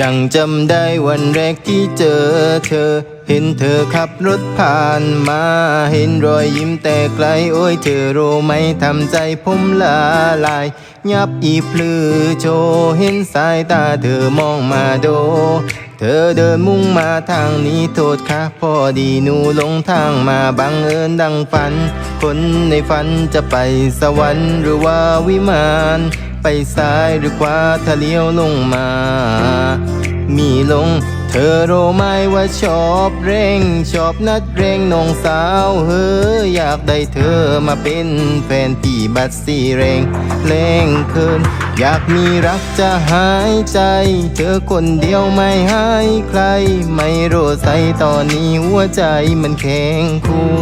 ยังจำได้วันแรกที่เจอเธอ เห็นเธอขับรถผ่านมา เห็นรอยยิ้มแต่ไกล โอ้ยเธอรู้ไหมทำใจผมละลาย ยับอีพลือโชว์เห็นสายตาเธอมองมาโด เธอเดินมุ่งมาทางนี้โทษค่ะพอดีหนูลงทางมาบังเอิญดังฝัน คนในฝันจะไปสวรรค์หรือว่าวิมาน ไปซ้ายหรือขวาถ้าเลี้ยวลงมา มีลง เธอรู้ไหมว่าชอบเร่ง ชอบนัดเร่งน้องสาวเฮ้ออยากได้เธอมาเป็นแฟนพี่บัดสีเร่งเล่งเคินอยากมีรักจะหายใจ เธอคนเดียวไม่ให้ใคร ไม่รู้ใส่ตอนนี้หัวใจมันแข็งควร